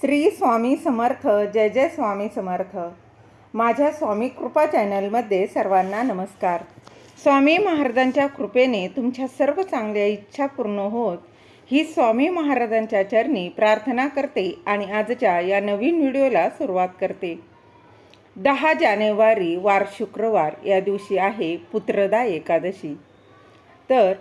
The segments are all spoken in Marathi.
श्री स्वामी समर्थ जय जय स्वामी समर्थ. माझ्या स्वामी कृपा चॅनलमध्ये सर्वांना नमस्कार. स्वामी महाराजांच्या कृपेने तुमच्या सर्व चांगल्या इच्छा पूर्ण होत ही स्वामी महाराजांच्या चरणी प्रार्थना करते आणि आजच्या या नवीन व्हिडिओला सुरुवात करते. दहा जानेवारी वार शुक्रवार या दिवशी आहे पुत्रदा एकादशी. तर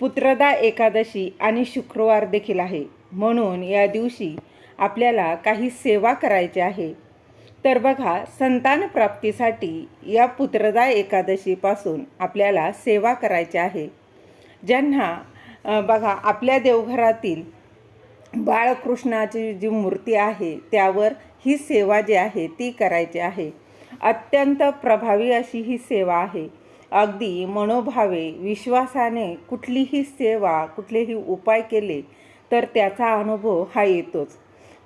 पुत्रदा एकादशी आणि शुक्रवार देखील आहे. म्हणून या दिवशी आपल्याला काही सेवा करायची आहे. तर बघा संतान प्राप्तीसाठी या पुत्रदा एकादशीपासून आपल्याला सेवा करायची आहे. ज्यांना बघा आपल्या देवघरातील बाळकृष्णाची जी मूर्ती आहे त्यावर ही सेवा जी आहे ती करायची आहे. अत्यंत प्रभावी अशी ही सेवा आहे. अगदी मनोभावे विश्वासाने कुठलीही सेवा कुठलेही उपाय केले तर त्याचा अनुभव हा येतोच.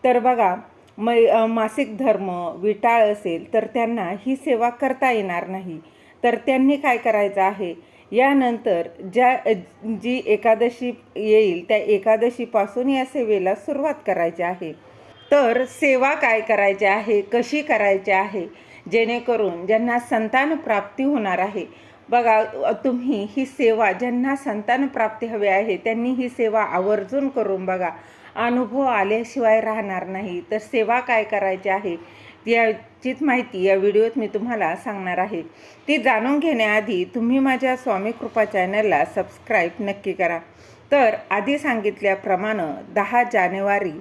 तर बघा मै मासिक धर्म विटाळ असेल तर त्यांना ही सेवा करता येणार नाही. तर त्यांनी काय करायचं आहे? यानंतर ज्या जी एकादशी येईल त्या एकादशीपासून या सेवेला सुरुवात करायची आहे. तर सेवा काय करायची आहे? कशी करायची आहे? जेणेकरून ज्यांना संतान प्राप्ती होणार आहे. बघा तुम्ही ही सेवा ज्यांना संतान प्राप्ती हवी आहे त्यांनी ही सेवा आवर्जून करून बघा. अनुभव आल्याशिवाय राहणार नाही. तर सेवा काय करायची आहे? याचीच माहिती या व्हिडिओत मी तुम्हाला सांगणार आहे. ती जाणून घेण्याआधी तुम्ही माझ्या स्वामी कृपा चॅनलला सबस्क्राईब नक्की करा. तर आधी सांगितल्याप्रमाणे दहा जानेवारी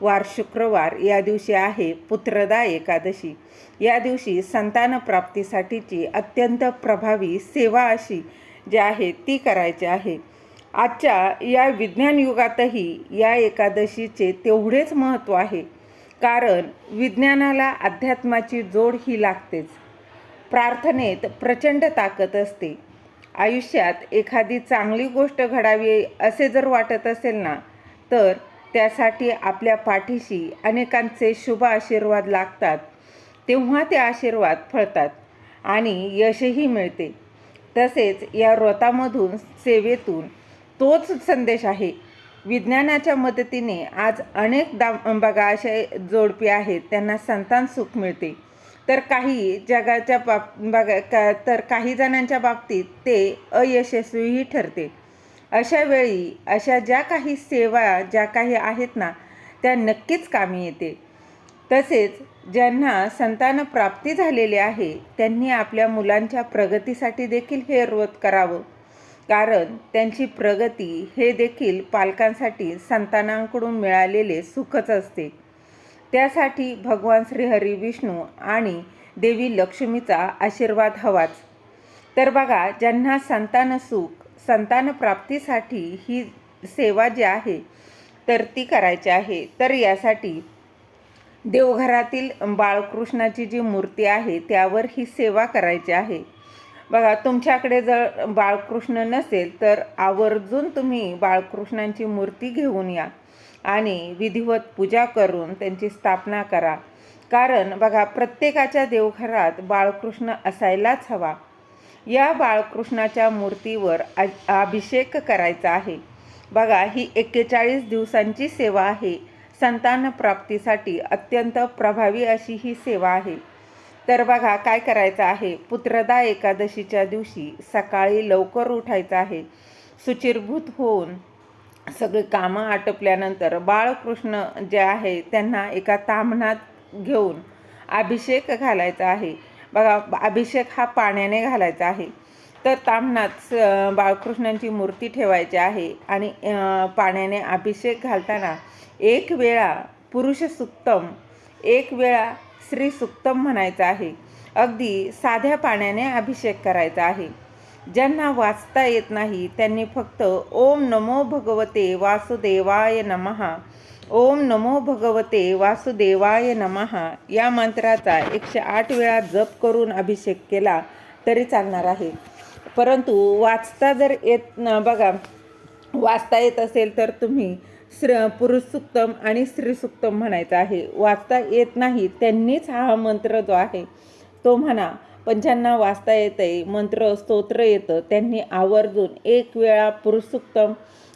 वार शुक्रवार या दिवशी आहे पुत्रदा एकादशी. या दिवशी संतानप्राप्तीसाठीची अत्यंत प्रभावी सेवा अशी जी आहे ती करायची आहे. आजच्या या विज्ञान युगातही या एकादशीचे तेवढेच महत्त्व आहे. कारण विज्ञानाला अध्यात्माची जोड ही लागतेच. प्रार्थनेत प्रचंड ताकद असते. आयुष्यात एखादी चांगली गोष्ट घडावी असे जर वाटत असेल ना तर त्यासाठी आपल्या पाठीशी अनेकांचे शुभ आशीर्वाद लागतात. तेव्हा ते आशीर्वाद फळतात आणि यशही मिळते. तसेच या व्रतामधून सेवेतून तोच संदेश आहे. विज्ञानाच्या मदतीने आज अनेक दा बघा असे जोडपे आहेत. त्यांना संतान सुख मिळते. तर काही जगाच्या बाब बघा का तर काही जणांच्या बाबतीत ते अयशस्वीही ठरते. अशा वेळी अशा ज्या काही सेवा ज्या काही आहेत ना त्या नक्कीच कामी येते. तसेच ज्यांना संतान प्राप्ती झालेली आहे त्यांनी आपल्या मुलांच्या प्रगतीसाठी देखील हे व्रत करावं. कारण त्यांची प्रगती हे देखील पालकांसाठी संतानांकडून मिळालेले सुखच असते. त्यासाठी भगवान श्रीहरी विष्णू आणि देवी लक्ष्मीचा आशीर्वाद हवाच. तर बघा ज्यांना संतान सुख संतान प्राप्तीसाठी ही सेवा जी आहे तर ती करायची आहे. तर यासाठी देवघरातील बाळकृष्णाची जी मूर्ती आहे त्यावर ही सेवा करायची आहे. बघा तुमच्याकडे जर बाळकृष्ण नसेल तर आवर्जून तुम्ही बाळकृष्णांची मूर्ती घेऊन या आणि विधिवत पूजा करून त्यांची स्थापना करा. कारण बघा प्रत्येकाच्या देवघरात बाळकृष्ण असायलाच हवा. या बाळकृष्णाच्या मूर्तीवर अभिषेक करायचा आहे. बघा ही एक्केचाळीस दिवसांची सेवा आहे. संतान प्राप्तीसाठी अत्यंत प्रभावी अशी ही सेवा आहे. तर बघा काय करायचं आहे? पुत्रदा एकादशीच्या दिवशी सकाळी लवकर उठायचं आहे. सुचिरभूत होऊन सगळी कामं आटपल्यानंतर बाळकृष्ण जे आहे त्यांना एका तामणात घेऊन अभिषेक घालायचा आहे. बघा अभिषेक हा पाण्याने घालायचा आहे. तर तामणात स- बाळकृष्णांची मूर्ती ठेवायची आहे आणि पाण्याने अभिषेक घालताना एक वेळा पुरुष सुक्तम एक वेळा श्री सुक्तम म्हणायचं आहे. अगदी साध्या पाण्याने अभिषेक करायचा आहे. ज्यांना वाचता येत नाही त्यांनी फक्त ओम नमो भगवते वासुदेवाय नमहा ओम नमो भगवते वासुदेवाय नमहा या मंत्राचा एकशे आठ वेळा जप करून अभिषेक केला तरी चालणार आहे. परंतु वाचता जर येत न बघा वाचता येत असेल तर तुम्ही श्र पुरुष सुक्तम आणि स्त्री सुक्तम म्हणायचं आहे. वाचता येत नाही त्यांनीच हा मंत्र जो आहे तो म्हणा. पण ज्यांना वाचता येतं आहे मंत्र स्तोत्र येतं त्यांनी आवर्जून एक वेळा पुरुष सुक्तम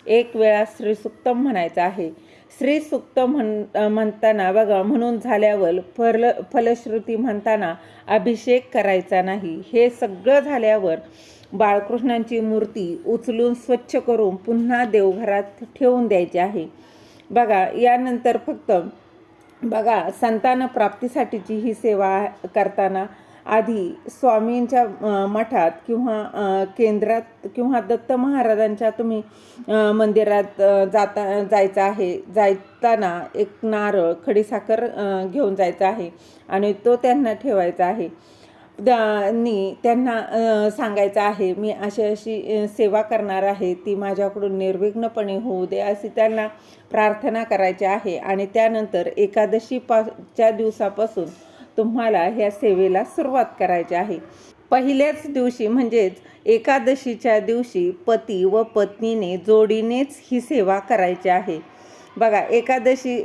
एक वेळा स्त्री सुक्तम म्हणायचं आहे. श्री सुक्त म्हण म्हणताना बघा म्हणून झाल्यावर फल फलश्रुती म्हणताना अभिषेक करायचा नाही. हे सगळं झाल्यावर बाळकृष्णांची मूर्ती उचलून स्वच्छ करून पुन्हा देवघरात ठेवून द्यायची आहे. बघा यानंतर फक्त बघा संतान प्राप्तीसाठीची ही सेवा करताना आधी स्वामींच्या मठात किंवा केंद्रात किंवा दत्त महाराजांच्या तुम्ही मंदिरात जाता जायचं आहे. जाताना एक नारळ खडीसाखर घेऊन जायचं आहे आणि तो त्यांना ठेवायचा आहे. नी त्यांना सांगायचं आहे मी अशी अशी सेवा करणार आहे ती माझ्याकडून निर्विघ्नपणे होऊ दे अशी त्यांना प्रार्थना करायची आहे. आणि त्यानंतर एकादशी पाच्या दिवसापासून तुम्हाला ह्या सेवेला सुरुवात करायची आहे. पहिल्याच दिवशी म्हणजेच एकादशीच्या दिवशी पती व पत्नीने जोडीनेच ही सेवा करायची आहे. बघा एकादशी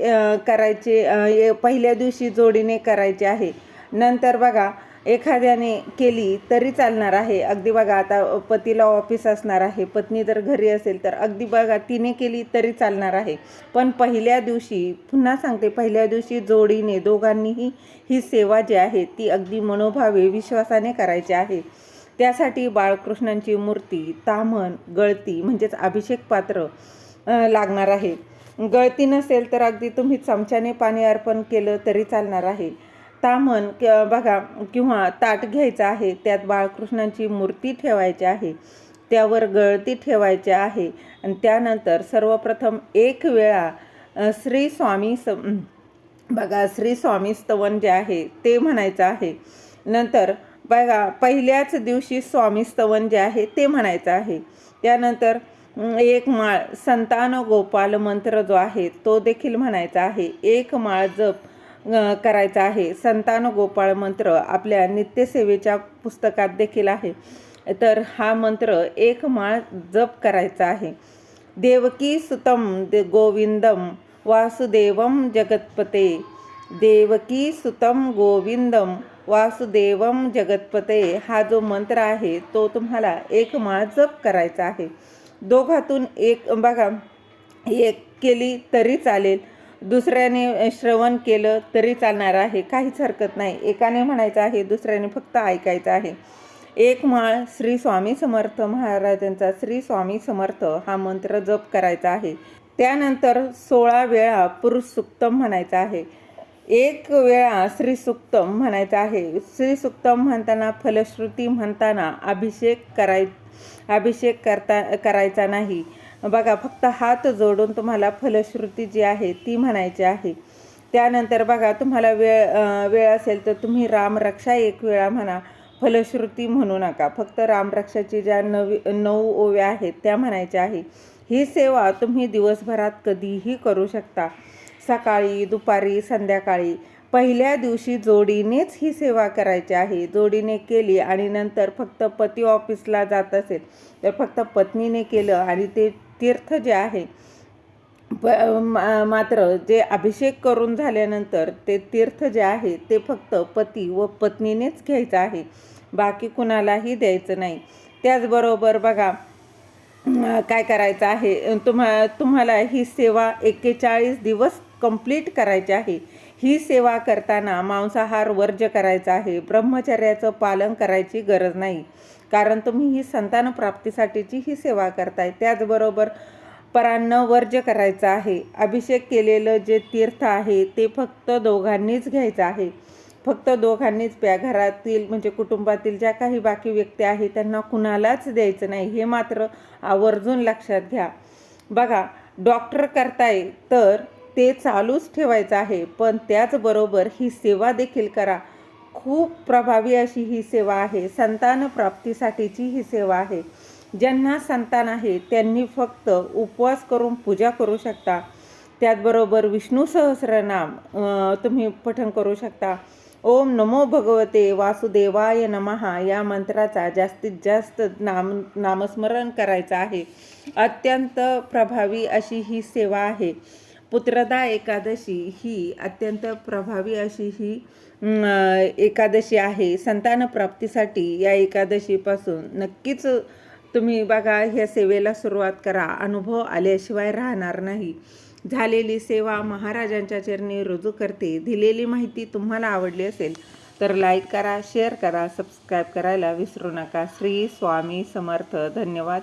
करायचे पहिल्या दिवशी जोडीने करायची आहे. नंतर बघा एखाद्याने केली तरी चालणार आहे. अगदी बघा आता पतीला ऑफिस असणार आहे. पत्नी जर घरी असेल तर अगदी बघा तिने केली तरी चालणार आहे. पण पहिल्या दिवशी पुन्हा सांगते पहिल्या दिवशी जोडीने दोघांनीही ही सेवा जी आहे ती अगदी मनोभावे विश्वासाने करायची आहे. त्यासाठी बाळकृष्णांची मूर्ती तामण गळती म्हणजेच अभिषेक पात्र लागणार आहे. गळती नसेल तर अगदी तुम्ही चमच्याने पाणी अर्पण केलं तरी चालणार आहे. तामण क- बघा किंवा ताट घ्यायचं आहे त्यात बाळकृष्णांची मूर्ती ठेवायची आहे त्यावर गळती ठेवायची आहे आणि त्यानंतर सर्वप्रथम एक वेळा श्री स्वामी स बघा श्री स्वामी स्तवन जे आहे ते म्हणायचं आहे. नंतर बघा पहिल्याच दिवशी स्वामी स्तवन जे आहे ते म्हणायचं आहे. त्यानंतर एक माळ संतान गोपाल मंत्र जो आहे तो देखील म्हणायचा आहे. एक माळ जप करायचा आहे. संतान गोपाळ मंत्र आपल्या नित्यसेवेच्या पुस्तकात देखील आहे. तर हा मंत्र एक माळ जप करायचा आहे. देवकी सुतम दे गोविंदम वासुदेवम जगतपते. देवकी सुतम गोविंदम वासुदेवम जगतपते. हा जो मंत्र आहे तो तुम्हाला एक माळ जप करायचा आहे. दोघातून एक बघा एक केली तरी चालेल. दुसऱ्याने श्रवण केलं तरी चालणार आहे. काहीच हरकत नाही. एकाने म्हणायचं आहे दुसऱ्याने फक्त ऐकायचं आहे. एक माळ श्री स्वामी समर्थ महाराजांचा श्री स्वामी समर्थ हा मंत्र जप करायचा आहे. त्यानंतर सोळा वेळा पुरुष सुक्तम म्हणायचा आहे. एक वेळा श्री सुक्तम म्हणायचं आहे. श्री सुक्तम म्हणताना फलश्रुती म्हणताना अभिषेक कराय अभिषेक करता करायचा नाही. बघा फक्त हात जोडून तुम्हाला फलश्रुती जी आहे ती म्हणायची आहे. त्यानंतर बघा तुम्हाला वेळ वेळ असेल तर तुम्ही रामरक्षा एक वेळा म्हणा फलश्रुती म्हणू नका. फक्त रामरक्षाची ज्या नवी नऊ ओव्या आहेत त्या म्हणायच्या आहे. ही सेवा तुम्ही दिवसभरात कधीही करू शकता. सकाळी दुपारी संध्याकाळी. पहिल्या दिवशी जोडीनेच ही सेवा करायची आहे. जोडीने केली आणि नंतर फक्त पती ऑफिसला जात असेल तर फक्त पत्नीने केलं आणि ते तीर्थ जे आहे प मात्र जे अभिषेक करून झाल्यानंतर ते तीर्थ जे आहे ते फक्त पती व पत्नीनेच घ्यायचं आहे. बाकी कुणालाही द्यायचं नाही. त्याचबरोबर बघा काय करायचं आहे? तुम्हा तुम्हाला ही सेवा एक्केचाळीस दिवस कंप्लीट करायची आहे. ही सेवा करताना मांसाहार वर्ज्य करायचा आहे. ब्रह्मचर्याचं पालन करायची गरज नाही. कारण तुम्ही ही संतान प्राप्तीसाठीची ही सेवा करताय. त्याचबरोबर परांना वर्ज्य करायचं आहे. अभिषेक केलेलं जे तीर्थ आहे ते फक्त दोघांनीच घ्यायचं आहे. फक्त दोघांनीच प्या. घरातील म्हणजे कुटुंबातील ज्या काही बाकी व्यक्ती आहेत त्यांना कुणालाच द्यायचं नाही. हे मात्र आवर्जून लक्षात घ्या. बघा डॉक्टर करताय तर ते चालूच ठेवायचं आहे. पण त्याचबरोबर ही सेवा देखील करा. खूप प्रभावी अशी ही सेवा आहे. संतान प्राप्तीसाठीची ही सेवा आहे. ज्यांना संतान आहे त्यांनी फक्त उपवास करून पूजा करू शकता. त्याचबरोबर विष्णू सहस्रनाम तुम्ही पठण करू शकता. ओम नमो भगवते वासुदेवाय नमहा या मंत्राचा जास्तीत जास्त नाम नामस्मरण करायचं आहे. अत्यंत प्रभावी अशी ही सेवा आहे. पुत्रदा एकादशी ही अत्यंत प्रभावी अशी ही एकादशी आहे संतानप्राप्तीसाठी या एकादशीपासून नक्कीच तुम्ही बघा ह्या सेवेला सुरुवात करा. अनुभव आल्याशिवाय राहणार नाही. झालेली सेवा महाराजांच्या चरणी रुजू करते. दिलेली माहिती तुम्हाला आवडली असेल तर लाईक करा शेअर करा सबस्क्राईब करायला विसरू नका. श्री स्वामी समर्थ. धन्यवाद.